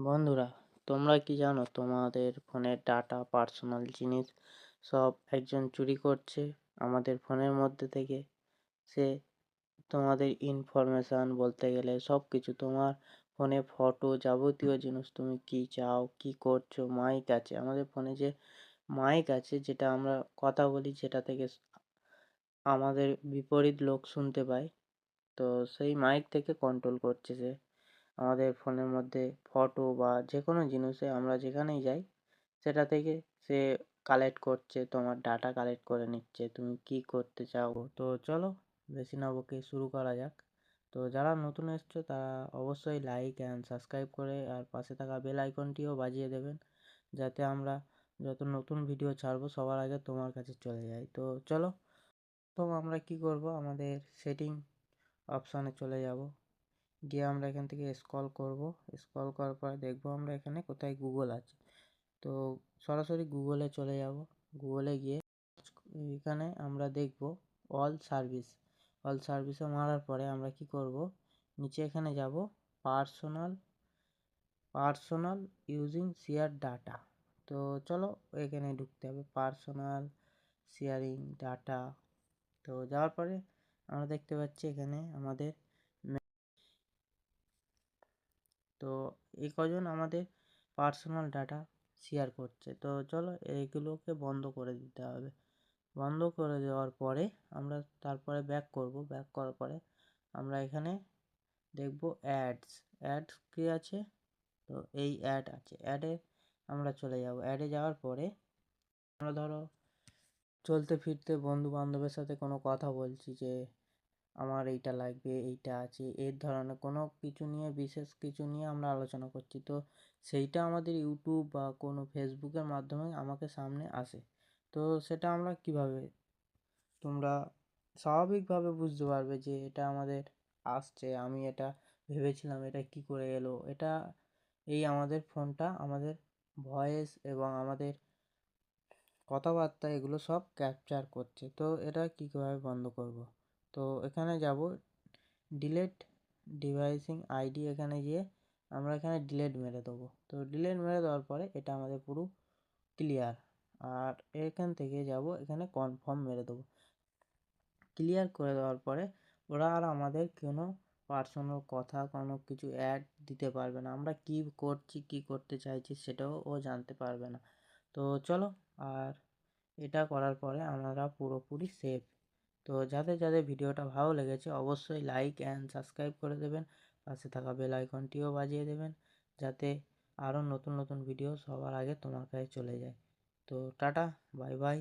বন্ধুরা, তোমরা কি জানো তোমাদের ফোনের ডাটা পার্সোনাল জিনিস সব একজন চুরি করছে আমাদের ফোনের মধ্যে থেকে? সে তোমাদের ইনফরমেশান বলতে গেলে সব কিছু তোমার ফোনে ফটো যাবতীয় জিনিস, তুমি কি চাও, কি করছ মাইক আছে। আমাদের ফোনে যে মাইক আছে, যেটা আমরা কথা বলি যেটা থেকে আমাদের বিপরীত লোক শুনতে পায়। তো সেই মাইক থেকে কন্ট্রোল করছে সে। আমাদের ফোনের মধ্যে ফটো বা যে কোনো জিনিসে আমরা যেখানেই যাই, সেটা থেকে সে কালেক্ট করছে, তোমার ডাটা কালেক্ট করে নিচ্ছে, তুমি কি করতে চাও? তো চলো, বেশি না বকে শুরু করা যাক। তো যারা নতুন এসছো, তারা অবশ্যই লাইক অ্যান্ড সাবস্ক্রাইব করে, আর পাশে থাকা বেল আইকনটিও বাজিয়ে দেবেন, যাতে আমরা যত নতুন ভিডিও ছাড়বো, সবার আগে তোমার কাছে চলে যায় তো চলো, তো আমরা কি করব? আমাদের সেটিং অপশানে চলে যাব। গিয়ে আমরা এখান থেকে স্ক্রল করব। স্ক্রল করার পর দেখব আমরা এখানে কোথায় গুগল আছে। তো সরাসরি গুগলে চলে যাব। গুগলে গিয়ে এখানে আমরা দেখব অল সার্ভিস অল সার্ভিসে মারার পরে আমরা কি করব? নিচে এখানে যাব। Personal personal using share data তো চলো এখানে ঢুকতে হবে। পার্সোনাল শেয়ারিং ডাটা তো যাওয়ার পরে আমরা দেখতে পাচ্ছি এখানে আমাদের তো এই কজন আমাদের পার্সোনাল ডাটা শেয়ার করছে। তো চলো এইগুলোকে বন্ধ করে দিতে হবে। বন্ধ করে দেওয়ার পরে আমরা তারপরে ব্যাক করব। ব্যাক করার পরে আমরা এখানে দেখব অ্যাডস অ্যাডস কী আছে? তো এই অ্যাড আছে। অ্যাডে আমরা চলে যাব। অ্যাডে যাওয়ার পরে আমরা ধরো চলতে ফিরতে বন্ধু বান্ধবের সাথে কোনো কথা বলছি যে আমার এইটা লাগবে, এইটা আছে, এর ধরনের কোনো কিছু নিয়ে, বিশেষ কিছু নিয়ে আমরা আলোচনা করছি। তো সেইটা আমাদের ইউটিউব বা কোনো ফেসবুকের মাধ্যমে আমাকে সামনে আসে। তো সেটা আমরা কীভাবে, তোমরা স্বাভাবিকভাবে বুঝতে পারবে যে এটা আমাদের আসছে, আমি এটা ভেবেছিলাম এটা কি করে এলো। এটা, এই আমাদের ফোনটা, আমাদের ভয়েস এবং আমাদের কথাবার্তা এগুলো সব ক্যাপচার করছে। তো এটা কীভাবে বন্ধ করব? তো এখানে যাব। ডিলেট ডিভাইসিং আইডি এখানে গিয়ে আমরা এখানে ডিলেট মেরে দেবো। তো ডিলেট মেরে দেওয়ার পরে এটা আমাদের পুরো ক্লিয়ার আর এখান থেকে যাব, এখানে কনফার্ম মেরে দেবো। ক্লিয়ার করে দেওয়ার পরে ওরা আর আমাদের কোনো পার্সোনাল কথা, কোনো কিছু অ্যাড দিতে পারবে না। আমরা কী করছি, কী করতে চাইছি সেটাও ও জানতে পারবে না। তো চলো, আর এটা করার পরে আমরা পুরোপুরি সেফ তো যাদের যাদের ভিডিওটা ভালো লেগেছে অবশ্যই লাইক অ্যান্ড সাবস্ক্রাইব করে দেবেন। পাশে থাকা বেল আইকনটিও বাজিয়ে দেবেন যাতে আরও নতুন নতুন ভিডিও সবার আগে তোমার কাছে চলে যায়। তো টাটা বাই বাই